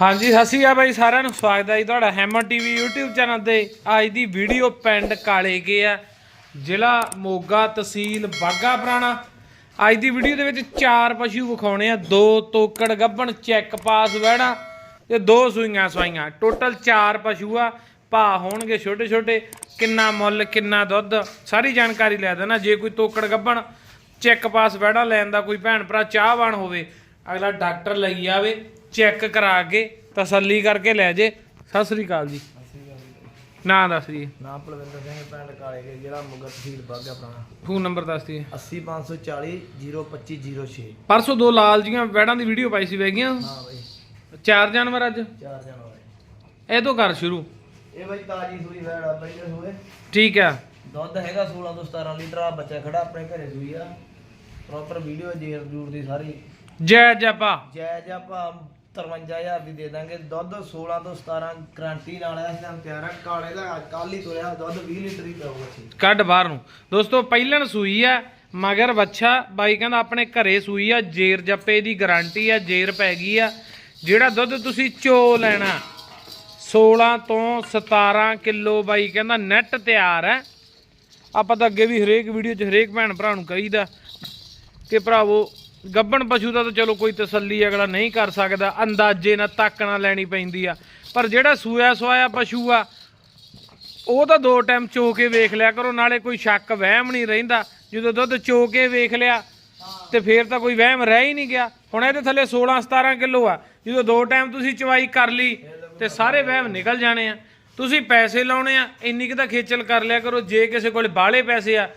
ਹਾਂਜੀ, ਸਤਿ ਸ਼੍ਰੀ ਅਕਾਲ ਬਾਈ, ਸਾਰਿਆਂ ਨੂੰ ਸਵਾਗਤ ਹੈ ਜੀ ਤੁਹਾਡਾ ਹੈਮਰ ਟੀਵੀ YouTube ਚੈਨਲ ਤੇ। ਅੱਜ ਦੀ ਵੀਡੀਓ ਪਿੰਡ ਕਾਲੇ ਕੇ ਆ, ਜ਼ਿਲ੍ਹਾ ਮੋਗਾ ਤਹਿਸੀਲ ਬਾਗਾ ਪੁਰਾਣਾ। ਅੱਜ ਦੀ ਵੀਡੀਓ ਦੇ ਵਿੱਚ ਚਾਰ ਪਸ਼ੂ ਵਿਖਾਉਣੇ ਆ, ਦੋ ਤੋਕੜ ਗੱਭਣ, ਚੈੱਕ ਪਾਸ ਵਹਿੜਾ ਤੇ ਦੋ ਸੂਈਆਂ ਸਵਾਈਆਂ। ਟੋਟਲ ਚਾਰ ਪਸ਼ੂ ਆ ਭਾ ਹੋਣਗੇ ਛੋਟੇ ਛੋਟੇ ਕਿੰਨਾ ਮੁੱਲ, ਕਿੰਨਾ ਦੁੱਧ, ਸਾਰੀ ਜਾਣਕਾਰੀ ਲੈ ਦੇਣਾ। ਜੇ ਕੋਈ ਤੋਕੜ ਗੱਭਣ, ਚੈੱਕ ਪਾਸ ਵਹਿੜਾ ਲੈਣ ਦਾ ਕੋਈ ਭੈਣ ਭਰਾ ਚਾਹਵਾਨ ਹੋਵੇ, ਅਗਲਾ ਡਾਕਟਰ ਲਈ ਆਵੇ। ਚੈੱਕ ਕਰਾ ਕੇ ਤਸੱਲੀ ਕਰਕੇ ਲੈ ਜੇ। ਸਤਿ ਸ੍ਰੀ ਅਕਾਲ ਜੀ। ਨਾਂ ਦੱਸ ਜੀ ਨਾਮ ਪਲਵਿੰਦਰ ਸਿੰਘ ਪਿੰਡ ਕਾਲੇ ਕੇ ਜ਼ਿਲ੍ਹਾ ਮੁਗਾ ਤਹਿਸੀਲ ਬਾਗਾ ਪੁਰਾਣਾ ਫੋਨ ਨੰਬਰ ਦੱਸ ਦੀ 80540 02506 ਪਰਸੋਂ ਦੋ ਲਾਲ ਜੀਆਂ ਵੈੜਾਂ ਦੀ ਵੀਡੀਓ ਪਾਈ ਸੀ ਵੈਗੀਆਂ ਹਾਂ ਬਈ। ਚਾਰ ਜਾਨਵਰ ਅੱਜ। ਚਾਰ ਹੋਏ ਇਹ ਤੋਂ ਕਰ ਸ਼ੁਰੂ। ਇਹ ਬਈ ਤਾਜੀ ਸੂਈ ਵੈੜ ਆ ਪਹਿਲੇ ਸੂਏ। ਠੀਕ ਆ। ਦੁੱਧ ਹੈਗਾ 16 ਤੋਂ 17 ਲੀਟਰ ਆ ਬੱਚਾ ਖੜਾ ਆਪਣੇ ਘਰੇ ਸੂਈ ਆ। ਪ੍ਰੋਪਰ ਵੀਡੀਓ ਜੇਰ ਜੂਰ ਦੀ ਸਾਰੀ। ਜੈ ਜਪਾ ਜਾਇਜ਼ ਆਪਾਂ 53000 ਦੀ ਦੇ ਦਾਂਗੇ। ਦੁੱਧ 16 ਤੋਂ 17 ਗਰੰਟੀ ਨਾਲ ਇਸ ਟਾਈਮ ਤਿਆਰ ਆ। ਕਾਲੇ ਦਾ ਕੱਲ ਹੀ ਤੁਰਿਆ, ਦੁੱਧ 20 ਲੀਟਰ ਹੀ ਪਊਗਾ ਸੀ ਕੱਢ ਬਾਹਰ ਨੂੰ। ਦੋਸਤੋ, ਪਹਿਲਣ ਸੂਈ ਆ, ਮਗਰ ਬੱਚਾ ਬਾਈ ਕਹਿੰਦਾ, ਆਪਣੇ ਘਰੇ ਸੂਈ ਆ, ਜੇਰ ਜੱਪੇ ਦੀ ਗਾਰੰਟੀ ਆ, ਜੇਰ ਪੈ ਗਈ ਆ। ਜਿਹੜਾ ਦੁੱਧ ਤੁਸੀਂ ਚੋ ਲੈਣਾ 16 ਤੋਂ 17 ਕਿਲੋ, ਬਾਈ ਕਹਿੰਦਾ ਨੈਟ ਤਿਆਰ ਹੈ ਆਪਾਂ ਤਾਂ ਅੱਗੇ ਵੀ ਹਰੇਕ ਵੀਡੀਓ 'ਚ ਹਰੇਕ ਭੈਣ ਭਰਾ ਨੂੰ ਕਹੀਦਾ ਕਿ ਭਰਾਵੋ ਗੱਬਣ ਪਸ਼ੂ ਦਾ ਤਾਂ ਚਲੋ ਕੋਈ ਤਸੱਲੀ ਅਗਲਾ ਨਹੀਂ ਕਰ ਸਕਦਾ, ਅੰਦਾਜ਼ੇ ਨਾਲ ਤੱਕ ਨਾਲ ਲੈਣੀ ਪੈਂਦੀ ਆ। ਪਰ ਜਿਹੜਾ ਸੂਆ ਸਵਾਇਆ ਪਸ਼ੂ ਆ, ਉਹ ਤਾਂ ਦੋ ਟਾਈਮ ਚੋ ਕੇ ਵੇਖ ਲਿਆ ਕਰੋ, ਨਾਲੇ ਕੋਈ ਸ਼ੱਕ ਵਹਿਮ ਨਹੀਂ ਰਹਿੰਦਾ। ਜਦੋਂ ਦੁੱਧ ਚੋ ਕੇ ਵੇਖ ਲਿਆ, ਤੇ ਫੇਰ ਤਾਂ ਕੋਈ ਵਹਿਮ ਰਹਿ ਹੀ ਨਹੀਂ ਗਿਆ। ਹੁਣ ਇਹਦੇ ਥੱਲੇ 16 17 ਕਿਲੋ ਆ। ਜਦੋਂ ਦੋ ਟਾਈਮ ਤੁਸੀਂ ਚਵਾਈ ਕਰ ਲਈ, ਤੇ ਸਾਰੇ ਵਹਿਮ ਨਿਕਲ ਜਾਣੇ ਆ। ਤੁਸੀਂ ਪੈਸੇ ਲਾਉਣੇ ਆ, ਇੰਨੀ ਕੁ ਤਾਂ ਖੇਚਲ ਕਰ ਲਿਆ ਕਰੋ, ਜੇ ਕਿਸੇ ਕੋਲ ਬਾਹਲੇ ਪੈਸੇ ਆ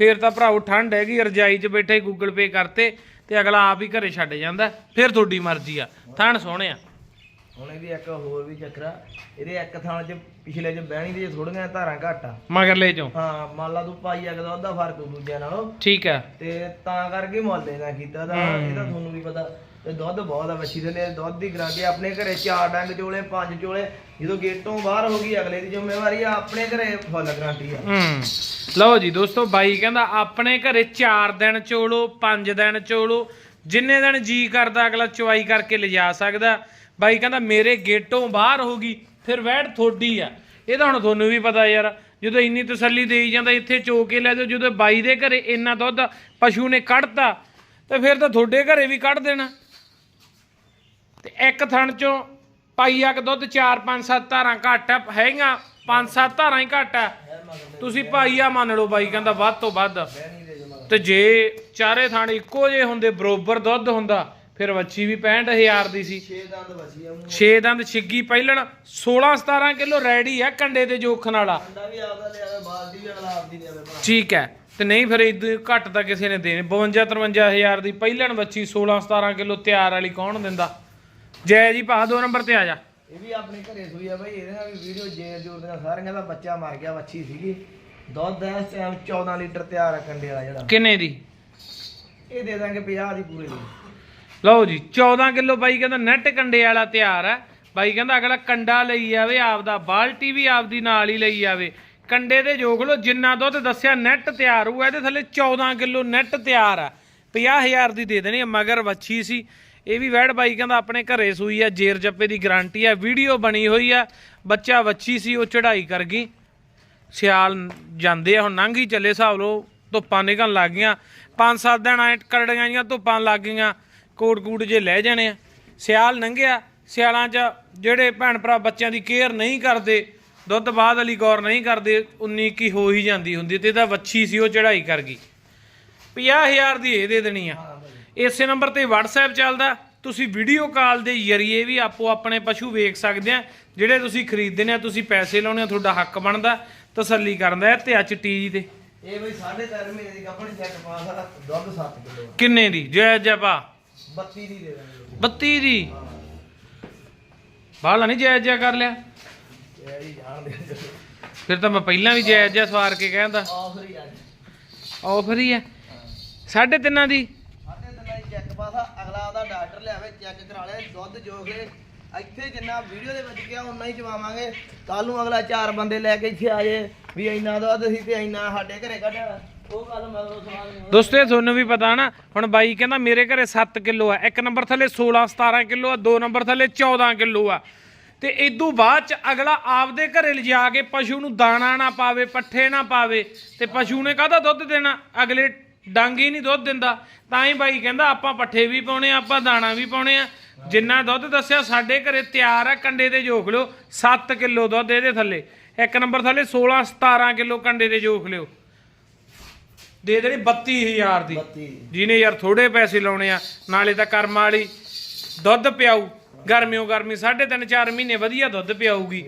ਫੇਰ ਤਾਂ ਭਰਾਓ ਠੰਡ ਹੈਗੀ ਰਜਾਈ 'ਚ ਬੈਠੇ ਗੂਗਲ ਪੇ ਕਰਤੇ ਤੇ ਅਗਲਾ ਆਪ ਹੀ ਘਰੇ ਛੱਡ ਜਾਂਦਾ ਫਿਰ ਤੁਹਾਡੀ ਮਰਜ਼ੀ ਆ। ਥਣ ਸੋਹਣਿਆ ਹੁਣ ਇਹਦੀ ਇੱਕ ਹੋਰ ਵੀ ਚੱਕਰਾ ਇਹਦੇ ਇੱਕ ਥਾਂ 'ਚ ਪਿਛਲੇ 'ਚ ਬਹਿਣੀ ਦੀ ਥੋੜੀਆਂ ਧਾਰਾਂ ਘੱਟ ਆ। ਮਗਰਲੇ ਚੋਂ ਹਾਂ ਮੰਨ ਲਾ ਤੂੰ ਪਾਈ ਅਗਦਾ ਉਹਦਾ ਫ਼ਰਕ ਦੂਜਿਆਂ ਨਾਲੋਂ। ਠੀਕ ਆ। ਤੇ ਤਾਂ ਕਰਕੇ ਮੁੱਲ ਇਹਦਾ ਕੀਤਾ ਤਾਂ ਇਹਦਾ ਤੁਹਾਨੂੰ ਵੀ ਪਤਾ ਤੇ ਦੁੱਧ ਬਹੁਤ ਆ ਵੱਛੀ ਦੇ ਨੇ ਦੁੱਧ ਦੀ ਗਰੰਟੀ ਆਪਣੇ ਘਰੇ ਚਾਰ ਡੰਗ ਚੋਲੇ ਪੰਜ ਚੋਲੇ ਜਦੋਂ ਗੇਟੋਂ ਬਾਹਰ ਹੋ ਗਈ ਅਗਲੇ ਦੀ ਜ਼ਿੰਮੇਵਾਰੀ ਆ ਆਪਣੇ ਘਰੇ ਫੁੱਲ ਗਰੰਟੀ ਆ। ਹੂੰ। ਲਓ ਜੀ ਦੋਸਤੋ, ਬਾਈ ਕਹਿੰਦਾ, ਆਪਣੇ ਘਰੇ 4 ਦਿਨ ਚੋਲੋ 5 ਦਿਨ ਚੋਲੋ, ਜਿੰਨੇ ਦਿਨ ਜੀ ਕਰਦਾ, ਅਗਲਾ ਚੁਆਈ ਕਰਕੇ ਲਿਜਾ ਸਕਦਾ। ਬਾਈ ਕਹਿੰਦਾ, ਮੇਰੇ ਗੇਟੋਂ ਬਾਹਰ ਹੋ ਗਈ, ਫਿਰ ਵੈੜ ਥੋੜੀ ਆ। ਇਹ ਤਾਂ ਹੁਣ ਤੁਹਾਨੂੰ ਵੀ ਪਤਾ ਯਾਰ, ਜਦੋਂ ਇੰਨੀ ਤਸੱਲੀ ਦੇਈ ਜਾਂਦਾ, ਇੱਥੇ ਚੋ ਕੇ ਲੈ ਜਾਓ, ਜਦੋਂ ਬਾਈ ਦੇ ਘਰੇ ਇੰਨਾ ਦੁੱਧ ਪਸ਼ੂ ਨੇ ਕੱਢਤਾ, ਤੇ ਫਿਰ ਤਾਂ ਤੁਹਾਡੇ ਘਰੇ ਵੀ ਕੱਢ ਦੇਣਾ। ਤੇ ਇੱਕ ਥਣ ਚੋਂ ਪਾਈਆ ਕ ਦੁੱਧ 4 5 7 ਧਾਰਾਂ ਘੱਟ ਆ, ਹੈਗੀਆਂ 5 7 ਧਾਰਾਂ ਹੀ ਘੱਟ ਆ। ਤੁਸੀਂ ਪਾਈਆ ਮੰਨ ਲਓ ਬਾਈ ਕਹਿੰਦਾ ਵੱਧ ਤੋਂ ਵੱਧ। ਤੇ ਜੇ ਚਾਰੇ ਥਾਣ ਇੱਕੋ ਜੇ ਹੁੰਦੇ ਬਰੋਬਰ ਦੁੱਧ ਹੁੰਦਾ ਫਿਰ ਵੱਛੀ ਵੀ 65000 ਦੀ ਸੀ। 6 ਦੰਦ ਵੱਛੀ ਆ ਮੂੰਹ 6 ਦੰਦ ਛਿੱਗੀ ਪਹਿਲਣ 16 17 ਕਿਲੋ ਰੈਡੀ ਆ ਕੰਡੇ ਤੇ ਜੋਖਣ ਵਾਲਾ। ਅੰਡਾ ਵੀ ਆਪਦਾ ਲਿਆਵੇ ਬਾਲਦੀ ਵੀ ਅਗਲਾ ਆਪਦੀ ਲਿਆਵੇ ਭਰਾ। ਠੀਕ ਹੈ ਤੇ ਨਹੀਂ ਫਿਰ ਇਦੋਂ ਘੱਟ ਤਾਂ ਕਿਸੇ ਨੇ ਦੇਣੇ। 52 53000 ਦੀ ਪਹਿਲਣ ਵੱਛੀ 16 17 ਕਿਲੋ ਤਿਆਰ ਵਾਲੀ ਕੌਣ ਦਿੰਦਾ? ਜੈ ਜੀ ਭਾ ਦੋ ਨੰਬਰ ਤੇ ਆ ਜਾ। ਇਹ ਵੀ ਆਪਣੇ ਘਰੇ ਸੂਈ ਆ ਬਈ ਇਹਦੇ ਨਾਲ ਵੀ ਵੀਡੀਓ ਜੇਰ ਜੋਰ ਦੀਆਂ ਸਾਰੀਆਂ ਦਾ ਬੱਚਾ ਮਰ ਗਿਆ ਵੱਛੀ ਸੀਗੀ। ਦੁੱਧ ਇਸ ਟਾਈਮ 14 ਲੀਟਰ ਤਿਆਰ ਆ ਕੰਡੇ ਵਾਲਾ ਜਿਹੜਾ। ਕਿੰਨੇ ਦੀ? ਇਹ ਦੇ ਦਾਂਗੇ 50 ਦੀ ਪੂਰੇ ਦੀ। ਲਓ ਜੀ 14 ਕਿਲੋ ਬਾਈ ਕਹਿੰਦਾ ਨੈਟ ਕੰਡੇ ਵਾਲਾ ਤਿਆਰ ਹੈ। ਬਾਈ ਕਹਿੰਦਾ ਅਗਲਾ ਕੰਡਾ ਲਈ ਆਵੇ ਆਪਦਾ ਬਾਲਟੀ ਵੀ ਆਪਦੀ ਨਾਲ ਹੀ ਲਈ ਆਵੇ। ਕੰਡੇ ਦੇ ਜੋਗ ਲੋ ਜਿੰਨਾ ਦੁੱਧ ਦੱਸਿਆ ਨੈਟ ਤਿਆਰ ਹੋਊ ਇਹਦੇ ਥੱਲੇ 14 ਕਿਲੋ ਨੈਟ ਤਿਆਰ ਆ 50000 ਦੀ ਦੇ ਦੇਣੀ ਮਗਰ ਵੱਛੀ ਸੀ। ਇਹ ਵੀ ਵੈੜ ਬਾਈ ਕਹਿੰਦਾ ਆਪਣੇ ਘਰੇ ਸੂਈ ਆ, ਜੇਰ ਜੱਪੇ ਦੀ ਗਾਰੰਟੀ ਆ, ਵੀਡੀਓ ਬਣੀ ਹੋਈ ਆ, ਬੱਚਾ ਵੱਛੀ ਸੀ, ਉਹ ਚੜਾਈ ਕਰ ਗਈ। ਸਿਆਲ ਜਾਂਦੇ ਆ, ਹੁਣ ਲੰਘ ਹੀ ਚੱਲੇ, ਹਿਸਾਬ ਲੋ ਧੁੱਪਾਂ ਨਿਕਲਣ ਲੱਗ ਗਈਆਂ। ਪੰਜ ਸੱਤ ਦਿਨ ਐ ਕਰੜੀਆਂ ਜੀਆਂ ਧੁੱਪਾਂ ਲੱਗ ਗਈਆਂ, ਕੋਟ ਕੂਟ ਜੇ ਲੈ ਜਾਣੇ ਆ। ਸਿਆਲ ਲੰਘਿਆ, ਸਿਆਲਾਂ 'ਚ ਜਿਹੜੇ ਭੈਣ ਭਰਾ ਬੱਚਿਆਂ ਦੀ ਕੇਅਰ ਨਹੀਂ ਕਰਦੇ, ਦੁੱਧ ਬਾਅਦ ਵਾਲੀ ਗੌਰ ਨਹੀਂ ਕਰਦੇ 19 ਕੀ ਹੋ ਹੀ ਜਾਂਦੀ ਹੁੰਦੀ, ਤੇ ਇਹਦਾ ਵੱਛੀ ਸੀ, ਉਹ ਚੜਾਈ ਕਰ ਗਈ। 50000 ਦੀ ਇਹ ਦੇ ਦੇਣੀ ਆ। ਇਸੇ ਨੰਬਰ ਤੇ WhatsApp ਚੱਲਦਾ। ਤੁਸੀਂ ਵੀਡੀਓ ਕਾਲ ਦੇ ਜ਼ਰੀਏ ਵੀ ਆਪੋ ਆਪਣੇ ਪਸ਼ੂ ਵੇਖ ਸਕਦੇ ਆ। ਜਿਹੜੇ ਤੁਸੀਂ ਖਰੀਦਦੇ ਨੇ ਤੁਸੀਂ ਪੈਸੇ ਲਾਉਣੇ ਆ ਤੁਹਾਡਾ ਹੱਕ ਬਣਦਾ ਤਸੱਲੀ ਕਰਨ ਦਾ। ਤੇ ਅੱਜ ਟੀ ਜੀ ਤੇ। ਇਹ ਬਈ 3.5 ਮਹੀਨੇ ਦੀ ਕੰਪਨੀ ਚੈੱਕ ਪਾਸ ਆ ਦੁੱਧ 7 ਕਿਲੋ ਕਿੰਨੇ ਦੀ? ਜੈ ਜਪਾ 32 ਦੀ ਦੇ ਦਾਂਗੇ। 32 ਦੀ? ਬਾਹਲਾ ਨਹੀਂ ਜਾਇਜ਼ ਜਿਹਾ ਕਰ ਲਿਆ। ਹੀ ਫਿਰ ਤਾਂ ਮੈਂ ਪਹਿਲਾਂ ਵੀ ਜਾਇਜ਼ ਜਿਹਾ ਸਵਾਰ ਕੇ ਕਹਿੰਦਾ। ਆਫਰ ਹੀ ਅੱਜ ਆਫਰ ਹੀ ਆ। ਸਾਢੇ ਤਿੰਨਾਂ ਦੀ ਸਾਡੇ ਦਿਨਾਂ ਦੀ ਚੈੱਕ ਪਾਸ ਆ ਅਗਲਾ ਉਹਦਾ ਡਾਕਟਰ ਲਿਆਵੇ ਚੈੱਕ ਕਰਾ ਲਿਆ ਦੁੱਧ ਜੋ ਇੱਥੇ ਜਿੰਨਾ ਵੀਡੀਓ ਦੇ ਵਿੱਚ ਕਿਹਾ, ਉਨਾ ਹੀ ਚਵਾਵਾਂਗੇ ਕੱਲ ਨੂੰ ਅਗਲਾ ਚਾਰ ਬੰਦੇ ਲੈ ਕੇ ਇੱਥੇ ਆ ਜੇ, ਵੀ ਇੰਨਾ ਦੁੱਧ ਸੀ ਤੇ ਇੰਨਾ ਸਾਡੇ ਘਰੇ ਕੱਢਿਆ ਉਹ ਗੱਲ ਮੈਂ ਉਹ ਸੁਣਾ ਦੋਸਤੋ, ਇਹ ਤੁਹਾਨੂੰ ਵੀ ਪਤਾ ਨਾ, ਹੁਣ ਬਾਈ ਕਹਿੰਦਾ, ਮੇਰੇ ਘਰੇ 7 ਕਿਲੋ ਆ। ਇੱਕ ਨੰਬਰ ਥੱਲੇ 16 17 ਕਿਲੋ ਆ, ਦੋ ਨੰਬਰ ਥੱਲੇ 14 ਕਿਲੋ ਆ। ਤੇ ਇਦੋਂ ਬਾਅਦ ਚ ਅਗਲਾ ਆਪਦੇ ਘਰੇ ਲਿਜਾ ਕੇ ਪਸ਼ੂ ਨੂੰ ਦਾਣਾ ਨਾ ਪਾਵੇ, ਪੱਠੇ ਨਾ ਪਾਵੇ ਤੇ ਪਸ਼ੂ ਨੇ ਕਾਹਦਾ ਦੁੱਧ ਦੇਣਾ? ਅਗਲੇ ਡੰਗ ਹੀ ਨਹੀਂ ਦੁੱਧ ਦਿੰਦਾ। ਤਾਂ ਹੀ ਬਾਈ ਕਹਿੰਦਾ, ਆਪਾਂ ਪੱਠੇ ਵੀ ਪਾਉਣੇ ਆ, ਆਪਾਂ ਦਾਣਾ ਵੀ ਪਾਉਣੇ ਆ। ਜਿੰਨਾ ਦੁੱਧ ਦੱਸਿਆ ਸਾਡੇ ਘਰੇ ਤਿਆਰ ਆ ਕੰਡੇ ਤੇ ਜੋਖ ਲਿਓ 7 ਕਿਲੋ ਦੁੱਧ ਇਹਦੇ ਥੱਲੇ। ਇੱਕ ਨੰਬਰ ਥੱਲੇ 16 17 ਕਿਲੋ ਕੰਡੇ ਤੇ ਜੋਖ ਲਿਓ। ਦੇ ਦੇਣੀ 32000 ਦੀ। 32 ਜਿਹਨੇ ਯਾਰ ਥੋੜੇ ਪੈਸੇ ਲਾਉਣੇ ਆ ਨਾਲੇ ਤਾਂ ਕਰਮ ਵਾਲੀ। ਦੁੱਧ ਪਿਆਊ ਗਰਮਿਓ ਗਰਮੀ 3.5 4 ਮਹੀਨੇ ਵਧੀਆ ਦੁੱਧ ਪਿਆਊਗੀ।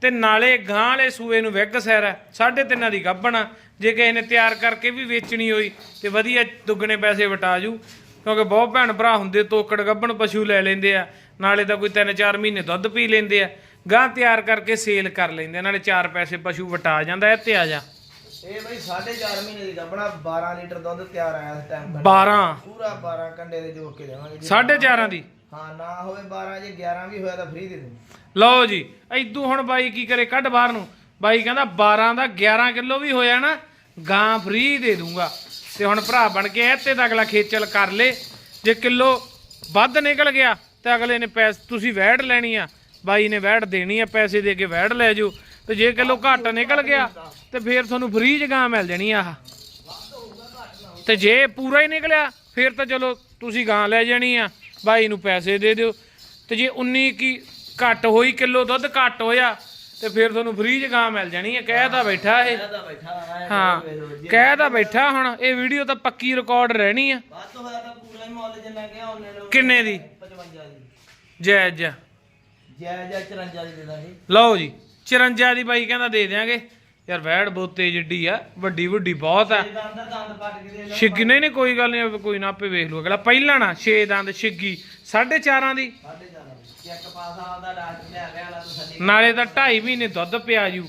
ਤੇ ਨਾਲੇ ਗਾਂ ਵਾਲੇ ਸੂਏ ਨੂੰ ਵਿਗ ਸੈਰ ਹੈ ਸਾਢੇ ਤਿੰਨਾਂ ਦੀ ਗੱਭਣ ਜੇ ਕਿਸੇ ਨੇ ਤਿਆਰ ਕਰਕੇ ਵੀ ਵੇਚਣੀ ਹੋਈ ਤੇ ਵਧੀਆ ਦੁੱਗਣੇ ਪੈਸੇ ਵਟਾ ਜੂ। ਕਿਉਂਕਿ ਬਹੁਤ ਭੈਣ ਭਰਾ ਹੁੰਦੇ ਤੋਕੜ ਗੱਭਣ ਪਸ਼ੂ ਲੈ ਲੈਂਦੇ ਆ ਨਾਲੇ ਤਾਂ ਕੋਈ 3-4 ਮਹੀਨੇ ਦੁੱਧ ਪੀ ਲੈਂਦੇ ਆ। ਗਾਂ ਤਿਆਰ ਕਰਕੇ ਸੇਲ ਕਰ ਲੈਂਦੇ ਆ ਨਾਲੇ 4 ਪੈਸੇ ਪਸ਼ੂ ਵਟਾ ਜਾਂਦਾ ਹੈ ਤੇ ਆ ਜਾ। ਇਹ ਬਈ 4.5 ਮਹੀਨੇ ਦੀ ਗੱਬਣਾ 12 ਲੀਟਰ ਦੁੱਧ ਤਿਆਰ ਆਇਆ ਇਸ ਟਾਈਮ 12 ਪੂਰਾ 12 ਕੰਡੇ ਦੇ ਜੋੜ ਕੇ ਦੇਵਾਂਗੇ ਜੀ। 4.5 ਦੀ? ਹਾਂ ਨਾ ਹੋਵੇ 12 ਜੇ 11 ਵੀ ਹੋਇਆ ਤਾਂ ਫ੍ਰੀ ਦੇ ਦੇ ਲਓ ਜੀ ਐਦੂ ਹੁਣ ਬਾਈ ਕੀ ਕਰੇ ਕੱਢ ਬਾਹਰ ਨੂੰ। ਬਾਈ ਕਹਿੰਦਾ 12 ਦਾ 11 ਕਿਲੋ ਵੀ ਹੋਇਆ ਨਾ ਗਾਂ ਫ੍ਰੀ ਦੇ ਦੂੰਗਾ। ਤੇ ਹੁਣ ਭਰਾ ਬਣ ਕੇ ਇੱਥੇ ਤਾਂ ਅਗਲਾ ਖੇਚਲ ਕਰ ਲੇ। ਜੇ ਕਿਲੋ ਵੱਧ ਨਿਕਲ ਗਿਆ ਤੇ ਅਗਲੇ ਨੇ ਪੈਸ, ਤੁਸੀਂ ਵੈੜ ਲੈਣੀ ਆ। ਬਾਈ ਨੇ ਵੈੜ ਦੇਣੀ ਆ, ਪੈਸੇ ਦੇ ਕੇ ਵੈੜ ਲੈ ਜਾਓ। ਤੇ ਜੇ ਕਿਲੋ ਘੱਟ ਨਿਕਲ ਗਿਆ ਤੇ ਫੇਰ ਤੁਹਾਨੂੰ ਫ੍ਰੀ ਚ ਗਾਂ ਮਿਲ ਜਾਣੀ ਆਹ। ਤੇ ਜੇ ਪੂਰਾ ਹੀ ਨਿਕਲਿਆ, ਫਿਰ ਤਾਂ ਚਲੋ ਤੁਸੀਂ ਗਾਂ ਲੈ ਜਾਣੀ ਆ। ਬਾਈ ਨੂੰ ਪੈਸੇ ਦੇ ਦਿਓ। ਤੇ ਜੇ 19 ਕੀ ਘੱਟ ਹੋਈ, ਕਿਲੋ ਦੁੱਧ ਘੱਟ ਹੋਇਆ ਤੇ ਫਿਰ ਤੁਹਾਨੂੰ ਫ੍ਰੀ ਚ ਗਾਂ ਮਿਲ ਜਾਣੀ ਆ ਕਹਿ ਤਾਂ ਬੈਠਾ ਇਹ। ਬੈਠਾ ਹਾਂ ਕਹਿ ਤਾਂ ਬੈਠਾ ਹੁਣ ਇਹ ਵੀਡੀਓ ਤਾਂ ਪੱਕੀ ਰਿਕਾਰਡ ਰਹਿਣੀ ਆ। ਬਾਅਦ ਤੋਂ ਹੋਇਆ ਤਾਂ ਪੂਰਾ ਹੀ ਮੁੱਲ ਜਿੰਨਾ ਕਿਹਾ ਉਹਨੇ ਲੋ ਕਿੰਨੇ ਦੀ? 55 ਦੀ। ਜੈ ਜੈ ਜੈ ਜੈ 54 ਦੀ ਦੇ ਦਾਂਗੇ। ਲਓ ਜੀ 54 ਦੀ ਬਾਈ ਕਹਿੰਦਾ ਦੇ ਦਿਆਂਗੇ। ਯਾਰ ਵੈੜ ਬੋਤੇ ਜਿੱਡੀ ਆ ਵੱਡੀ ਵੱਡੀ ਬਹੁਤ ਆ। ਛਿੱਗੀ ਨਹੀਂ ਨਹੀਂ ਕੋਈ ਗੱਲ ਨਹੀਂ ਕੋਈ ਨਾ ਆਪੇ ਵੇਖ ਲੂ ਅਗਲਾ ਪਹਿਲਾਂ ਨਾ 6 ਦੰਦ ਛਿੱਗੀ 4.5 ਦੀ। ਸਾਡੇ ਜਾਣਾ ਚੈੱਕ ਪਾਸ ਆਉਂਦਾ ਡਾਕਟਰ ਲੈ ਨਾਲੇ ਤਾਂ 2.5 ਮਹੀਨੇ ਦੁੱਧ ਪਿਆ ਜੂ।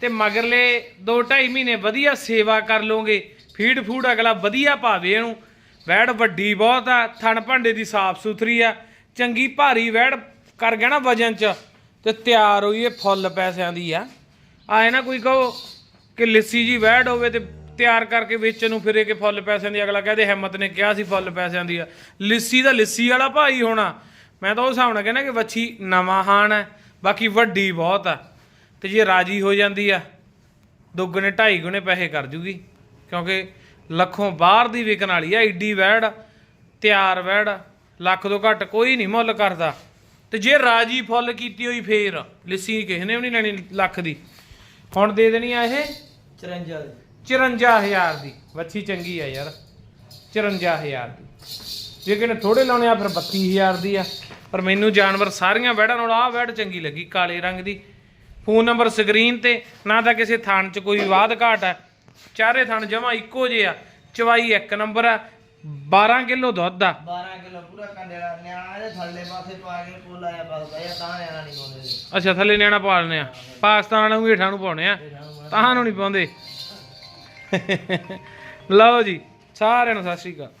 ਤੇ ਮਗਰਲੇ 2.5 ਮਹੀਨੇ ਵਧੀਆ ਸੇਵਾ ਕਰ ਲੋਗੇ ਫੀਡ ਫੂਡ ਅਗਲਾ ਵਧੀਆ ਪਾਵੇ ਇਹਨੂੰ। ਵੈੜ ਵੱਡੀ ਬਹੁਤ ਆ, ਥਣ ਭਾਂਡੇ ਦੀ ਸਾਫ਼ ਸੁਥਰੀ ਆ, ਚੰਗੀ ਭਾਰੀ ਵੈੜ ਕਰ ਗਿਆ ਨਾ ਵਜਨ ਚ, ਤੇ ਤਿਆਰ ਹੋਈ ਇਹ ਫੁੱਲ ਪੈਸਿਆਂ ਦੀ ਆ। ਆਏ ਨਾ ਕੋਈ ਕਹੋ ਕਿ ਲਿੱਸੀ ਜੀ ਵੈੜ ਹੋਵੇ ਤੇ ਤਿਆਰ ਕਰਕੇ ਵੇਚਣ ਨੂੰ ਫਿਰੇ ਕਿ ਫੁੱਲ ਪੈਸਿਆਂ ਦੀ, ਅਗਲਾ ਕਹਦੇ ਹਿੰਮਤ ਨੇ ਕਿਹਾ ਸੀ ਫੁੱਲ ਪੈਸਿਆਂ ਦੀ ਆ। ਲਿੱਸੀ ਦਾ ਲਿੱਸੀ ਵਾਲਾ ਭਾਈ ਹੋਣਾ। ਮੈਂ ਤਾਂ ਉਹ ਹਿਸਾਬ ਨਾਲ ਕਹਿੰਦਾ ਕਿ ਵੱਛੀ ਨਵਾਂ ਹਾਣ ਹੈ। ਬਾਕੀ ਵੱਡੀ ਬਹੁਤ ਆ। ਤੇ ਜੇ ਰਾਜੀ ਹੋ ਜਾਂਦੀ ਆ ਦੁੱਗਣੇ ਢਾਈ ਗੁਣੇ ਪੈਸੇ ਕਰ ਜੂਗੀ। ਕਿਉਂਕਿ ਲੱਖੋਂ ਬਾਹਰ ਦੀ ਵਿਕਣ ਵਾਲੀ ਆ ਏਡੀ ਵੈੜ ਤਿਆਰ ਵੈੜ ਲੱਖ ਤੋਂ ਘੱਟ ਕੋਈ ਨਹੀਂ ਮੁੱਲ ਕਰਦਾ। ਤੇ ਜੇ ਰਾਜੀ ਫੁੱਲ ਕੀਤੀ ਹੋਈ ਫੇਰ ਲਿੱਸੀ ਕਿਸੇ ਨੇ ਵੀ ਨਹੀਂ ਲੈਣੀ ਲੱਖ ਦੀ। ਹੁਣ ਦੇ ਦੇਣੀ ਆ ਇਹ 54 ਦੀ। 54000 ਦੀ। ਵੱਛੀ ਚੰਗੀ ਆ ਯਾਰ 54000 ਦੀ। ਜੇ ਕਿਨੇ ਥੋੜੇ ਲਾਉਣੇ ਆ ਫਿਰ 32000 ਦੀ ਆ। ਪਰ ਮੈਨੂੰ ਜਾਨਵਰ ਸਾਰੀਆਂ ਵੈੜਾਂ ਨਾਲ ਆਹ ਵੈੜ ਚੰਗੀ ਲੱਗੀ ਕਾਲੇ ਰੰਗ ਦੀ। ਫੋਨ ਨੰਬਰ ਸਕਰੀਨ ਤੇ ਨਾ ਤਾਂ ਕਿਸੇ ਥਾਣ 'ਚ ਕੋਈ ਵਾਧ ਘਾਟ ਹੈ। ਚਾਰੇ ਥਾਣ ਜਮਾ ਇੱਕੋ ਜਿਹੇ ਆ। ਚਵਾਈ ਇੱਕ ਨੰਬਰ ਆ 12 ਕਿਲੋ ਦੁੱਧ ਆ। 12 ਕਿਲੋ ਪੂਰਾ ਕੰਡੇ ਦਾ ਨਿਆਣਾ ਇਹਦੇ ਥੱਲੇ ਪਾਸੇ ਪਾ ਕੇ ਪੁੱਲ ਆਇਆ ਬਸ ਇਹ ਤਾਂ ਨਿਆਣਾ ਨਹੀਂ ਪਾਉਂਦੇ ਅੱਛਾ ਥੱਲੇ ਨਿਆਣਾ ਪਾਲਨੇ ਆ। ਪਾਕਿਸਤਾਨ ਨੂੰ ਹੇਠਾਂ ਨੂੰ ਪਾਉਣੇ ਆ। ਤਾਹਾਂ ਨੂੰ ਨਹੀਂ ਪਾਉਂਦੇ। ਲਓ ਜੀ ਸਾਰਿਆਂ ਨੂੰ ਸਤਿ ਸ਼੍ਰੀ ਅਕਾਲ।